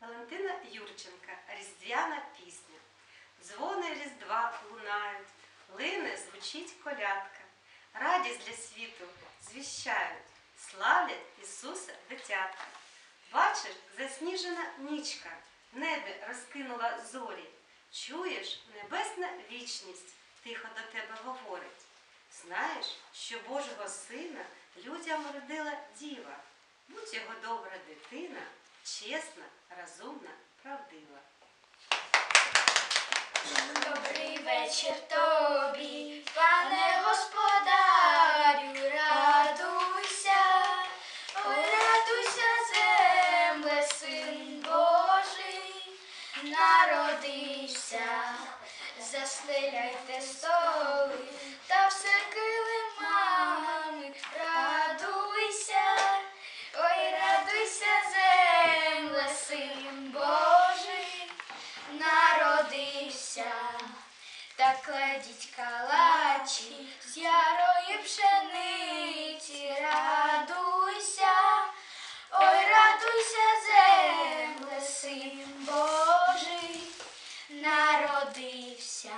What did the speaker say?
Валентина Юрченка, Різдвяна пісня. Дзвони Різдва лунають, лине звучить колядка. Радість для світу звіщають, славлять Ісуса дитятка. Бачиш, засніжена нічка, в небі розкинула зорі. Чуєш, небесна вічність тихо до тебе говорить. Знаєш, що Божого сина людям родила діва. Будь його добра дитина, чесна, розумна, правдива. Добрий вечір тобі, пане господарю, радуйся, ой, радуйся, земле, син Божий, народився, застеляйте столи народився, та кладіть калачі з ярої пшениці, радуйся, ой, радуйся, земле, син Божий, народився.